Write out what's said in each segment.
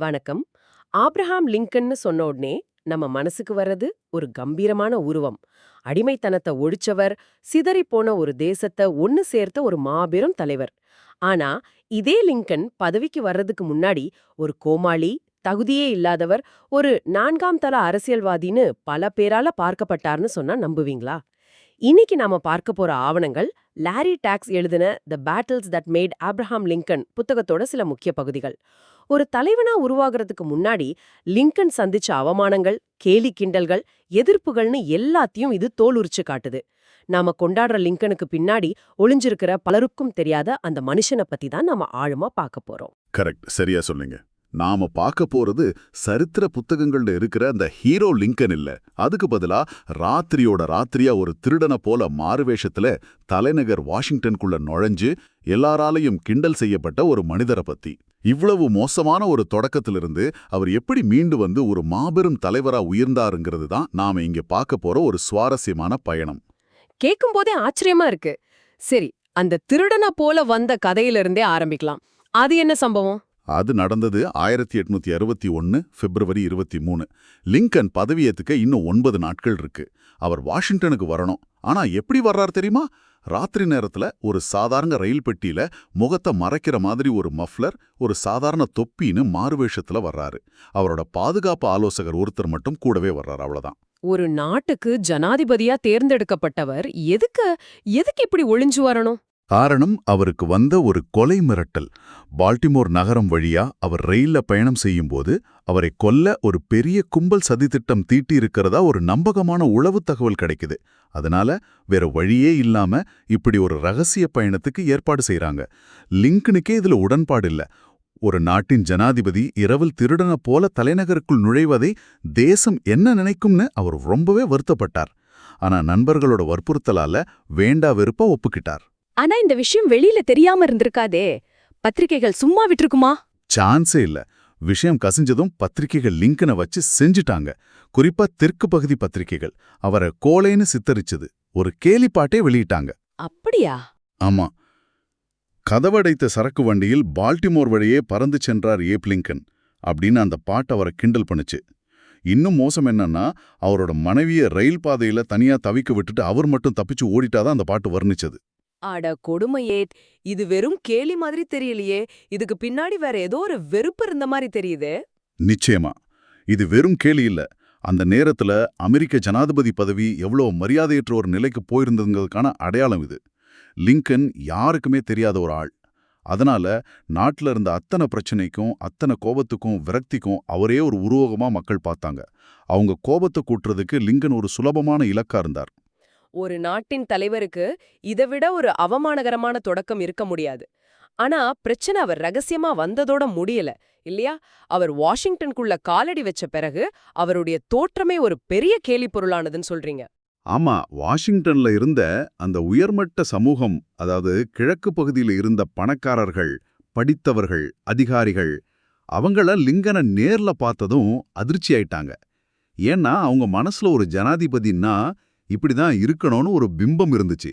வணக்கம். ஆப்ரஹாம் லிங்கன்னு சொன்ன உடனே நம்ம மனசுக்கு வர்றது ஒரு கம்பீரமான உருவம். அடிமைத்தனத்தை ஒழிச்சவர் சிதறிப் போன ஒரு தேசத்தை ஒன்னு சேர்த்த ஒரு மாபெரும் தலைவர். ஆனா இதே லிங்கன் பதவிக்கு வர்றதுக்கு முன்னாடி ஒரு கோமாளி தகுதியே இல்லாதவர் ஒரு நான்காம் தல அரசியல்வாதின்னு பல பேரால பார்க்கப்பட்டார்னு சொன்னா நம்புவீங்களா? இன்னைக்கு நாம பார்க்க போற ஆவணங்கள் லாரி டாக்ஸ் எழுதின the battles that made Abraham Lincoln புத்தகத்தோட சில முக்கிய பகுதிகள். ஒரு தலைவனா உருவாகிறதுக்கு முன்னாடி லிங்கன் சந்திச்ச அவமானங்கள் கேலி கிண்டல்கள் எதிர்ப்புகள்னு எல்லாத்தையும் இது தோலுரிச்சு காட்டுது. நாம கொண்டாடுற லிங்கனுக்கு பின்னாடி ஒளிஞ்சிருக்கிற பலருக்கும் தெரியாத அந்த மனுஷனை பத்தி தான் நாம ஆழமா பார்க்க போறோம். கரெக்ட். சரியா சொன்னீங்க. நாம பார்க்க போறது சரித்திர புத்தகங்கள்ல இருக்கிற அந்த ஹீரோ லிங்கன் இல்ல. அதுக்கு பதிலா ராத்திரியோட ராத்திரியா ஒரு திருடனை போல மாறுவேஷத்துல தலைநகர் வாஷிங்டனுக்குள்ள நுழைஞ்சு எல்லாராலையும் கிண்டல் செய்யப்பட்ட ஒரு மனிதரை பத்தி. இவ்வளவு மோசமான ஒரு தொடக்கத்திலிருந்து அவர் எப்படி மீண்டு வந்து ஒரு மாபெரும் தலைவரா உயர்ந்தாருங்கிறது தான் நாம இங்க பார்க்க போற ஒரு சுவாரஸ்யமான பயணம். கேட்கும் போதே ஆச்சரியமா இருக்கு. சரி அந்த திருடனை போல வந்த கதையிலிருந்தே ஆரம்பிக்கலாம். அது என்ன சம்பவம்? அது நடந்தது ஆயிரத்தி எட்நூத்தி அறுபத்தி ஒன்னு பிப்ரவரி இருபத்தி மூணு. லிங்கன் பதவியேத்துக்க இன்னும் ஒன்பது நாட்கள் இருக்கு. அவர் வாஷிங்டனுக்கு வரணும். ஆனா எப்படி வர்றார் தெரியுமா? ராத்திரி நேரத்துல ஒரு சாதாரண ரயில் பெட்டியில முகத்தை மறைக்கிற மாதிரி ஒரு மஃப்லர் ஒரு சாதாரண தொப்பின்னு மாறுவேஷத்துல வர்றாரு. அவரோட பாதுகாப்பு ஆலோசகர் ஒருத்தர் மட்டும் கூடவே வர்றாரு அவ்வளவுதான். ஒரு நாட்டுக்கு ஜனாதிபதியா தேர்ந்தெடுக்கப்பட்டவர் எதுக்கு எதுக்கு இப்படி ஒளிஞ்சு வரணும்? காரணம் அவருக்கு வந்த ஒரு கொலை மிரட்டல். பால்டிமோர் நகரம் வழியா அவர் ரயில்ல பயணம் செய்யும்போது அவரை கொல்ல ஒரு பெரிய கும்பல் சதித்திட்டம் தீட்டியிருக்கிறதா ஒரு நம்பகமான உளவு தகவல் கிடைக்குது. அதனால வேற வழியே இல்லாம இப்படி ஒரு ரகசிய பயணத்துக்கு ஏற்பாடு செய்றாங்க. லிங்க்னுக்கே இதுல உடன்பாடு இல்ல. ஒரு நாட்டின் ஜனாதிபதி இரவில் திருடன போல தலைநகருக்குள் நுழைவதை தேசம் என்ன நினைக்கும்னு அவர் ரொம்பவே வருத்தப்பட்டார். ஆனா நண்பர்களோட வற்புறுத்தலால வேண்டா வெறுப்பா ஒப்புக்கிட்டார். ஆனா இந்த விஷயம் வெளியில தெரியாம இருந்திருக்காதே. பத்திரிகைகள் சும்மா விட்டுருக்குமா? சான்ஸே இல்ல. விஷயம் கசிஞ்சதும் பத்திரிகைகள் லிங்கனை வச்சு செஞ்சுட்டாங்க. குறிப்பா தெற்கு பகுதி பத்திரிகைகள். அவரை கோலைன்னு சித்தரிச்சது. ஒரு கேலிப்பாட்டே வெளியிட்டாங்க. அப்படியா? ஆமா. கதவடைத்த சரக்கு வண்டியில் பால்டிமோர் வழியே பறந்து சென்றார் ஏப் லிங்கன் அப்படின்னு அந்த பாட்டு அவரை கிண்டல் பண்ணுச்சு. இன்னும் மோசம் என்னன்னா அவரோட மனைவிய ரயில் பாதையில தனியா தவிக்க விட்டுட்டு அவர் மட்டும் தப்பிச்சு ஓடிட்டாதான் அந்த பாட்டு வர்ணிச்சது. அட கொடுமையே. இது வெறும் கேலி மாதிரி தெரியலையே. இதுக்கு பின்னாடி வேற ஏதோ ஒரு வெறுப்பு இருந்த மாதிரி தெரியுதே. நிச்சயமா. இது வெறும் கேலி இல்ல. அந்த நேரத்துல அமெரிக்க ஜனாதிபதி பதவி எவ்வளோ மரியாதையற்ற ஒரு நிலைக்கு போயிருந்ததுங்கிறதுக்கான அடையாளம் இது. லிங்கன் யாருக்குமே தெரியாத ஒரு ஆள். அதனால நாட்டுல இருந்த அத்தனை பிரச்சனைக்கும் அத்தனை கோபத்துக்கும் விரக்திக்கும் அவரே ஒரு உருவகமா மக்கள் பார்த்தாங்க. அவங்க கோபத்தை கூட்டுறதுக்கு லிங்கன் ஒரு சுலபமான இலக்கா இருந்தார். ஒரு நாட்டின் தலைவருக்கு இதை விட ஒரு அவமானகரமான தொடக்கம் இருக்க முடியாது. ஆனா பிரச்சனை அவர் ரகசியமா வந்ததோட முடியல இல்லையா? அவர் வாஷிங்டனுக்குள்ள காலடி வச்ச பிறகு அவருடைய தோற்றமே ஒரு பெரிய கேலி பொருளானதுன்னு சொல்றீங்க. ஆமா வாஷிங்டன்ல இருந்த அந்த உயர்மட்ட சமூகம் அதாவது கிழக்கு பகுதியில இருந்த பணக்காரர்கள் படித்தவர்கள் அதிகாரிகள் அவங்கள லிங்கனை நேர்ல பார்த்ததும் அதிர்ச்சி ஆயிட்டாங்க. ஏன்னா அவங்க மனசுல ஒரு ஜனாதிபதின்னா இப்படிதான் இருக்கணும்னு ஒரு பிம்பம் இருந்துச்சு.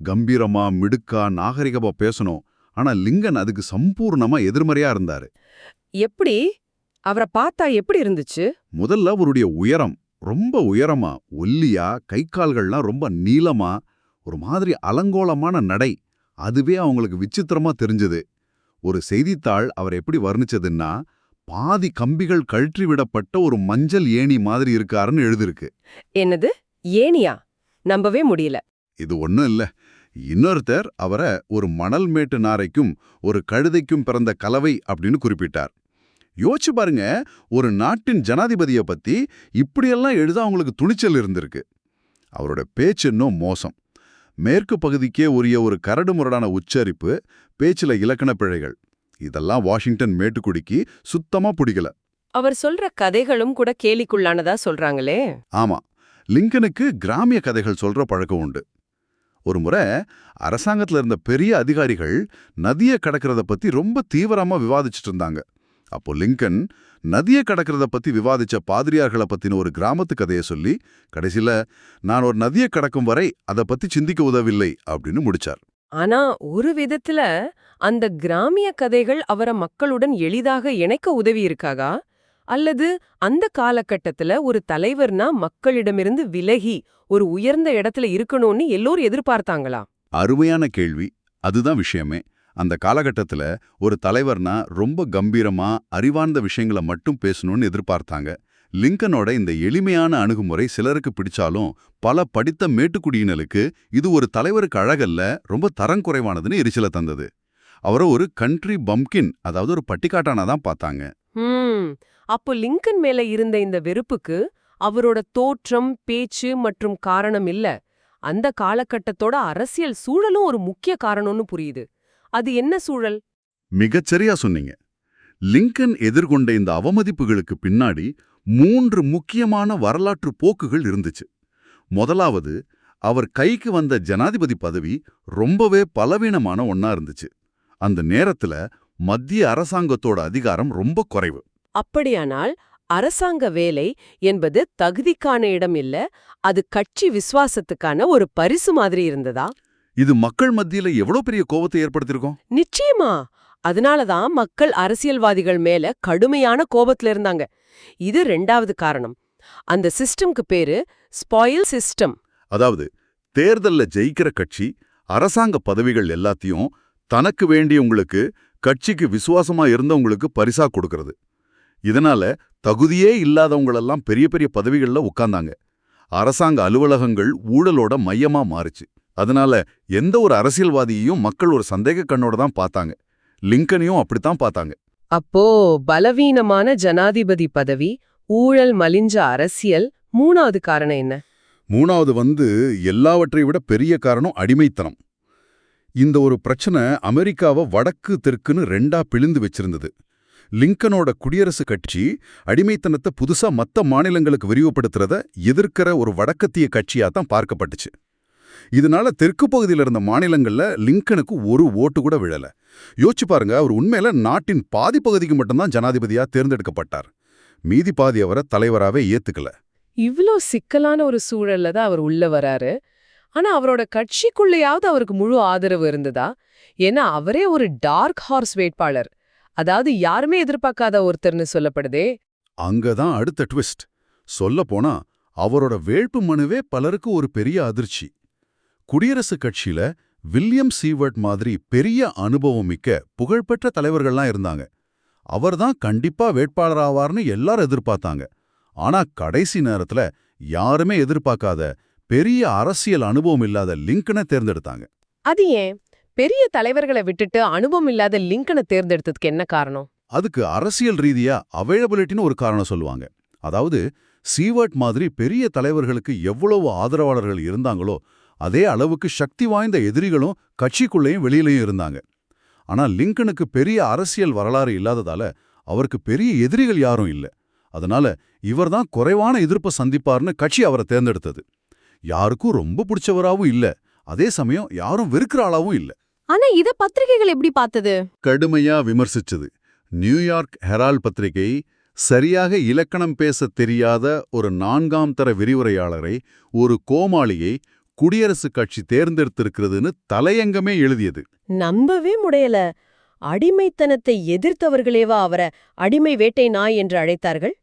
கம்பீரமா மிடுக்கா நாகரிகமா பேசணும். ஆனா லிங்கன் அதுக்கு சம்பூர்ணமா எதிர்மறையா இருந்தாரு. எப்படி? அவரை பார்த்தா எப்படி இருந்துச்சு? முதல்ல அவருடைய உயரம் ரொம்ப உயரமா ஒல்லியா கை கால்கள்லாம் ரொம்ப நீளமா ஒரு மாதிரி அலங்கோலமான நடை. அதுவே அவங்களுக்கு விசித்திரமா தெரிஞ்சது. ஒரு செய்தித்தாள் அவர் எப்படி வர்ணிச்சதுன்னா பாதி கம்பிகள் கழற்றி விடப்பட்ட ஒரு மஞ்சள் ஏணி மாதிரி இருக்காருன்னு எழுதிருக்கு என்னது? ஏனியா? நம்பவே முடியல. இது ஒண்ணும் இல்ல. இன்னொருத்தர் அவரை ஒரு மணல் மேட்டு நாரைக்கும் ஒரு கழுதைக்கும் பிறந்த கலவை அப்படின்னு குறிப்பிட்டார். யோசிச்சு பாருங்க ஒரு நாட்டின் ஜனாதிபதிய பத்தி இப்படியெல்லாம் எழுத அவங்களுக்கு துணிச்சல் இருந்திருக்கு. அவரோட பேச்சு இன்னும் மோசம். மேற்கு பகுதிக்கே உரிய ஒரு கரடுமுரடான உச்சரிப்பு பேச்சுல இலக்கண பிழைகள். இதெல்லாம் வாஷிங்டன் மேட்டுக்குடிக்கு சுத்தமா பிடிக்கல. அவர் சொல்ற கதைகளும் கூட கேலிக்குள்ளானதா சொல்றாங்களே? ஆமா. லிங்கனுக்கு கிராமிய கதைகள் சொல்ற பழக்கம் உண்டு. ஒரு முறை அரசாங்கத்துல இருந்த பெரிய அதிகாரிகள் நதியை கடக்கிறத பத்தி ரொம்ப தீவிரமா விவாதிச்சுட்டு இருந்தாங்க. அப்போ லிங்கன் நதியை கடக்கிறத பத்தி விவாதிச்ச பாதிரியார்களை பத்தின ஒரு கிராமத்து கதையை சொல்லி கடைசியில நான் ஒரு நதியை கடக்கும் வரை அதை பத்தி சிந்திக்க உதவில்லை அப்படின்னு முடிச்சார். ஆனா ஒரு விதத்துல அந்த கிராமிய கதைகள் அவர மக்களுடன் எளிதாக இணைக்க உதவி இருக்காகா? அல்லது அந்த காலகட்டத்துல ஒரு தலைவர்னா மக்களிடமிருந்து விலகி ஒரு உயர்ந்த இடத்துல இருக்கணும்னு எல்லோரும் எதிர்பார்த்தாங்களா? அருமையான கேள்வி. அதுதான் விஷயமே. அந்த காலகட்டத்துல ஒரு தலைவர்னா ரொம்ப கம்பீரமா அறிவார்ந்த விஷயங்களை மட்டும் பேசணும்னு எதிர்பார்த்தாங்க. லிங்கனோட இந்த எளிமையான அணுகுமுறை சிலருக்கு பிடிச்சாலும் பல படித்த மேட்டுக்குடியினருக்கு இது ஒரு தலைவருக்கு அழகல்ல ரொம்ப தரம் குறைவானதுன்னு எரிச்சல தந்தது. அவரை ஒரு கண்ட்ரி பம்கின் அதாவது ஒரு பட்டிக்காட்டானா தான் பார்த்தாங்க. ஹம் அப்போ லிங்கன் மேல இருந்த இந்த வெறுப்புக்கு அவரோட தோற்றம் பேச்சு மற்றும் காரணம் இல்ல. அந்த காலகட்டத்தோட அரசியல் சூழலும் ஒரு முக்கிய காரணம்னு புரியுது. அது என்ன சூழல்? மிகச்சரியா சொன்னீங்க. லிங்கன் எதிர்கொண்ட இந்த அவமதிப்புகளுக்கு பின்னாடி மூன்று முக்கியமான வரலாற்று போக்குகள் இருந்துச்சு. முதலாவது அவர் கைக்கு வந்த ஜனாதிபதி பதவி ரொம்பவே பலவீனமான ஒன்னா இருந்துச்சு. அந்த நேரத்துல மத்திய அரசாங்கத்தோட அதிகாரம் ரொம்ப குறைவு. அப்படியானால் அரசாங்க வேலை என்பது தகுதிக்கான இடம் இல்ல அது கட்சி விசுவாசத்துக்கான ஒரு பரிசு மாதிரி இருந்ததா? இது மக்கள் மத்தியில எவ்வளவு பெரிய கோபத்தை ஏற்படுத்தியிருக்கோம்? நிச்சயமா! அதனாலதான் மக்கள் அரசியல்வாதிகள் மேல கடுமையான கோபத்துல இருந்தாங்க. இது ரெண்டாவது காரணம். அந்த சிஸ்டம்க்கு பேரு ஸ்பாயில் சிஸ்டம். அதாவது தேர்தல்ல ஜெயிக்கிற கட்சி அரசாங்க பதவிகள் எல்லாத்தையும் தனக்கு வேண்டியவங்களுக்கு கட்சிக்கு விசுவாசமா இருந்தவங்களுக்கு பரிசா கொடுக்கறது. இதனால தகுதியே இல்லாதவங்களெல்லாம் பெரிய பெரிய பதவிகள்ல உட்கார்ந்தாங்க அரசாங்க அலுவலகங்கள் ஊழலோட மையமா மாறுச்சு. அதனால எந்த ஒரு அரசியல்வாதியையும் மக்கள் ஒரு சந்தேக கண்ணோட தான் பார்த்தாங்க. லிங்கனையும் அப்படித்தான் பார்த்தாங்க. அப்போ பலவீனமான ஜனாதிபதி பதவி ஊழல் மலிஞ்ச அரசியல் மூணாவது காரணம் என்ன? மூணாவது வந்து எல்லாவற்றை விட பெரிய காரணம் அடிமைத்தனம். இந்த ஒரு பிரச்சனை அமெரிக்காவை வடக்கு தெற்குன்னு ரெண்டா பிழிந்து வச்சிருந்தது. லிங்கனோட குடியரசு கட்சி அடிமைத்தனத்தை புதுசா மத்த மாநிலங்களுக்கு விரிவுபடுத்துறத எதிர்க்கிற ஒரு வடக்கத்திய கட்சியா தான் பார்க்கப்பட்டுச்சு. இதனால தெற்கு பகுதியில் இருந்த மாநிலங்கள்ல லிங்கனுக்கு ஒரு ஓட்டு கூட விழல. யோசிச்சு பாருங்க அவர் உண்மையில நாட்டின் பாதி பகுதிக்கு மட்டும்தான் ஜனாதிபதியா தேர்ந்தெடுக்கப்பட்டார். மீதி பாதி அவரை தலைவராவே ஏத்துக்கல. இவ்ளோ சிக்கலான ஒரு சூழல்ல தான் அவர் உள்ள வராரு. ஆனா அவரோட கட்சிக்குள்ளேயாவது அவருக்கு முழு ஆதரவு இருந்ததா? ஏன்னா அவரே ஒரு டார்க் ஹார்ஸ் வேட்பாளர். அதாவது யாருமே எதிர்பார்க்காத ஒருத்தர்னு சொல்லப்படுதே. அங்கதான் அடுத்த ட்விஸ்ட் சொல்ல போனா அவரோட வேட்பு மனுவே பலருக்கு ஒரு பெரிய அதிர்ச்சி. குடியரசுக் கட்சியில வில்லியம் சீவர்ட் மாதிரி பெரிய அனுபவம் மிக்க புகழ்பெற்ற தலைவர்கள்லாம் இருந்தாங்க. அவர்தான் கண்டிப்பா வேட்பாளராவார்னு எல்லாரும் எதிர்பார்த்தாங்க. ஆனா கடைசி நேரத்துல யாருமே எதிர்பார்க்காத பெரிய அரசியல் அனுபவம் இல்லாத லிங்கனை தேர்ந்தெடுத்தாங்க. அது ஏன்? பெரிய தலைவர்களை விட்டுட்டு அனுபவம் இல்லாத லிங்கனை தேர்ந்தெடுத்ததுக்கு என்ன காரணம்? அதுக்கு அரசியல் ரீதியா அவைலபிலிட்டின்னு ஒரு காரணம் சொல்லுவாங்க. அதாவது சீவர்ட் மாதிரி பெரிய தலைவர்களுக்கு எவ்வளவு ஆதரவாளர்கள் இருந்தாங்களோ அதே அளவுக்கு சக்தி வாய்ந்த எதிரிகளும் கட்சிக்குள்ளேயும் வெளியிலையும் இருந்தாங்க. ஆனா லிங்கனுக்கு பெரிய அரசியல் வரலாறு இல்லாததால அவருக்கு பெரிய எதிரிகள் யாரும் இல்ல. அதனால இவர்தான் குறைவான எதிர்ப்பை சந்திப்பார்னு கட்சி அவரை தேர்ந்தெடுத்தது. யாருக்கும் ரொம்ப பிடிச்சவராவும் இல்ல. அதே சமயம் யாரும் வெறுக்கிற ஆளாவும் இல்ல. ஆனா இத பத்திரிகைகள் எப்படி பார்த்தது? கடுமையா விமர்சிச்சது. நியூயார்க் ஹெரால்ட் பத்திரிகை சரியாக இலக்கணம் பேசத் தெரியாத ஒரு நான்காம் தர விரிவுரையாளரை ஒரு கோமாளியை குடியரசுக் கட்சி தேர்ந்தெடுத்திருக்கிறதுன்னு தலையங்கமே எழுதியது. நம்பவே முடியல. அடிமைத்தனத்தை எதிர்த்தவர்களேவா அவரை அடிமை வேட்டை நாய் என்று அழைத்தார்கள்?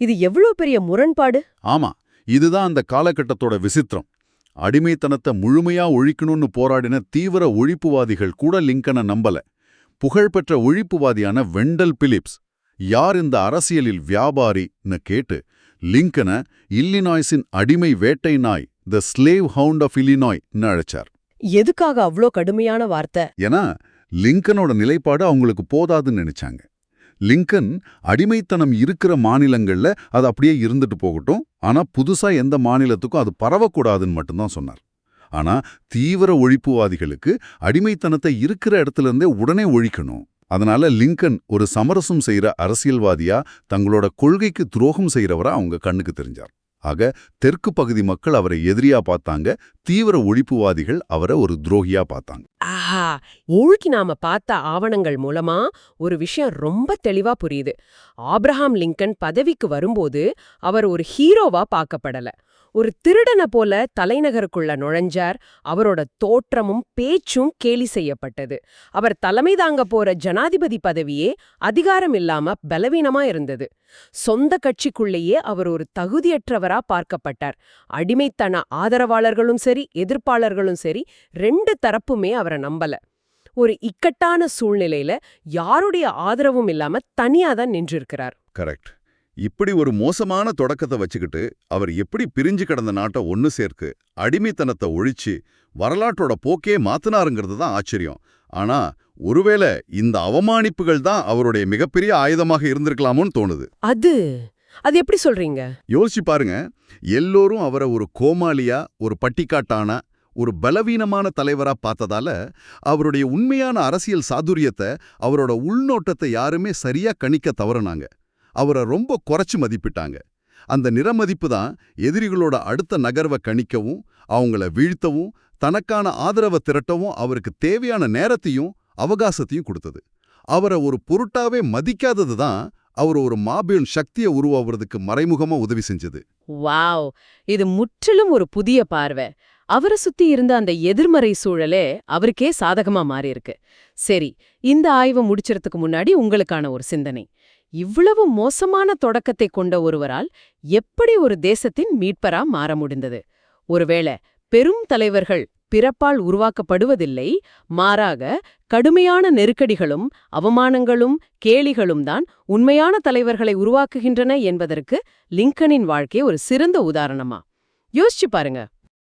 இது எவ்வளவு பெரிய முரண்பாடு? ஆமா. இதுதான் அந்த காலகட்டத்தோட விசித்திரம். அடிமைத்தனத்தை முழுமையா ஒழிக்கணும்னு போராடின தீவிர ஒழிப்புவாதிகள் கூட லிங்கனை நம்பல. புகழ்பெற்ற ஒழிப்புவாதியான வெண்டல் பிலிப்ஸ் யார் இந்த அரசியலில் வியாபாரின்னு கேட்டு லிங்கனை இல்லினாய்ஸின் அடிமை வேட்டை நாய் த ஸ்லேவ் ஹவுண்ட் ஆஃப் இல்லினாய்னு அழைச்சார். எதுக்காக அவ்ளோ கடுமையான வார்த்தை? ஏன்னா லிங்கனோட நிலைப்பாடு அவங்களுக்கு போதாதுன்னு நினைச்சாங்க. லிங்கன் அடிமைத்தனம் இருக்கிற மாநிலங்கள்ல அது அப்படியே இருந்துட்டு போகட்டும். ஆனா புதுசா எந்த மாநிலத்துக்கும் அது பரவக்கூடாதுன்னு மட்டும்தான் சொன்னார். ஆனா தீவிர ஒழிப்புவாதிகளுக்கு அடிமைத்தனத்தை இருக்கிற இடத்துல இருந்தே உடனே ஒழிக்கணும். அதனால லிங்கன் ஒரு சமரசம் செய்யற அரசியல்வாதியா தங்களோட கொள்கைக்கு துரோகம் செய்யறவரா அவங்க கண்ணுக்கு தெரிஞ்சார். ஆக தெற்கு பகுதி மக்கள் அவரை எதிரியா பார்த்தாங்க. தீவிர ஒழிப்புவாதிகள் அவரை ஒரு துரோகியா பார்த்தாங்க. ஆஹா! ஒழுக்கி நாம பார்த்த ஆவணங்கள் மூலமா ஒரு விஷயம் ரொம்ப தெளிவா புரியுது. ஆப்ரஹாம் லிங்கன் பதவிக்கு வரும்போது அவர் ஒரு ஹீரோவா பார்க்கப்படல. ஒரு திருடன போல தலைநகருக்குள்ள நுழைஞ்சார். அவரோட தோற்றமும் பேச்சும் கேலி செய்யப்பட்டது. அவர் தலைமை தாங்க போற ஜனாதிபதி பதவியே அதிகாரம் இல்லாம பலவீனமா இருந்தது. சொந்த கட்சிக்குள்ளேயே அவர் ஒரு தகுதியற்றவரா பார்க்கப்பட்டார். அடிமைத்தன ஆதரவாளர்களும் சரி எதிர்ப்பாளர்களும் சரி ரெண்டு தரப்புமே அவரை நம்பல. ஒரு இக்கட்டான சூழ்நிலையில யாருடைய ஆதரவும் இல்லாம தனியா தான் நின்றிருக்கிறார். கரெக்ட். இப்படி ஒரு மோசமான தொடக்கத்தை வச்சுக்கிட்டு அவர் எப்படி பிரிஞ்சு கிடந்த நாட்டை ஒன்னு சேர்க்கு அடிமைத்தனத்தை ஒழிச்சு வரலாற்றோட போக்கே மாத்தினாருங்கிறது தான் ஆச்சரியம். ஆனா ஒருவேளை இந்த அவமானிப்புகள் தான் அவருடைய மிகப்பெரிய ஆயுதமாக இருந்திருக்கலாமோன்னு தோணுது. அது அது எப்படி சொல்றீங்க? யோசிச்சு பாருங்க. எல்லோரும் அவரை ஒரு கோமாளியா ஒரு பட்டிக்காட்டான ஒரு பலவீனமான தலைவரா பார்த்ததால அவருடைய உண்மையான அரசியல் சாதுரியத்தை அவரோட உள்நோட்டத்தை யாருமே சரியா கணிக்க தவறுனாங்க. அவரை ரொம்ப குறைச்சு மதிப்பிட்டாங்க. அந்த நிறமதிப்பு தான் எதிரிகளோட அடுத்த நகர்வை கணிக்கவும் அவங்கள வீழ்த்தவும் தனக்கான ஆதரவை திரட்டவும் அவருக்கு தேவையான நேரத்தையும் அவகாசத்தையும் கொடுத்தது. அவரை ஒரு பொருட்டாவே மதிக்காதது தான் அவர் ஒரு மாபெரும் சக்தியை உருவாவதுக்கு மறைமுகமா உதவி செஞ்சது. வாவ்! இது முற்றிலும் ஒரு புதிய பார்வை. அவரை சுத்தி இருந்த அந்த எதிர்மறை சூழலே அவருக்கே சாதகமா மாறியிருக்கு. சரி இந்த ஆய்வை முடிச்சறதுக்கு முன்னாடி உங்களுக்கான ஒரு சிந்தனை. இவ்வளவு மோசமான தொடக்கத்தை கொண்ட ஒருவரால் எப்படி ஒரு தேசத்தின் மீட்பரா மாற முடிந்தது? ஒருவேளை பெரும் தலைவர்கள் பிறப்பால் உருவாக்கப்படுவதில்லை மாறாக கடுமையான நெருக்கடிகளும் அவமானங்களும் கேலிகளும் தான் உண்மையான தலைவர்களை உருவாக்குகின்றன என்பதற்கு லிங்கனின் வாழ்க்கை ஒரு சிறந்த உதாரணமா? யோசிச்சு பாருங்க.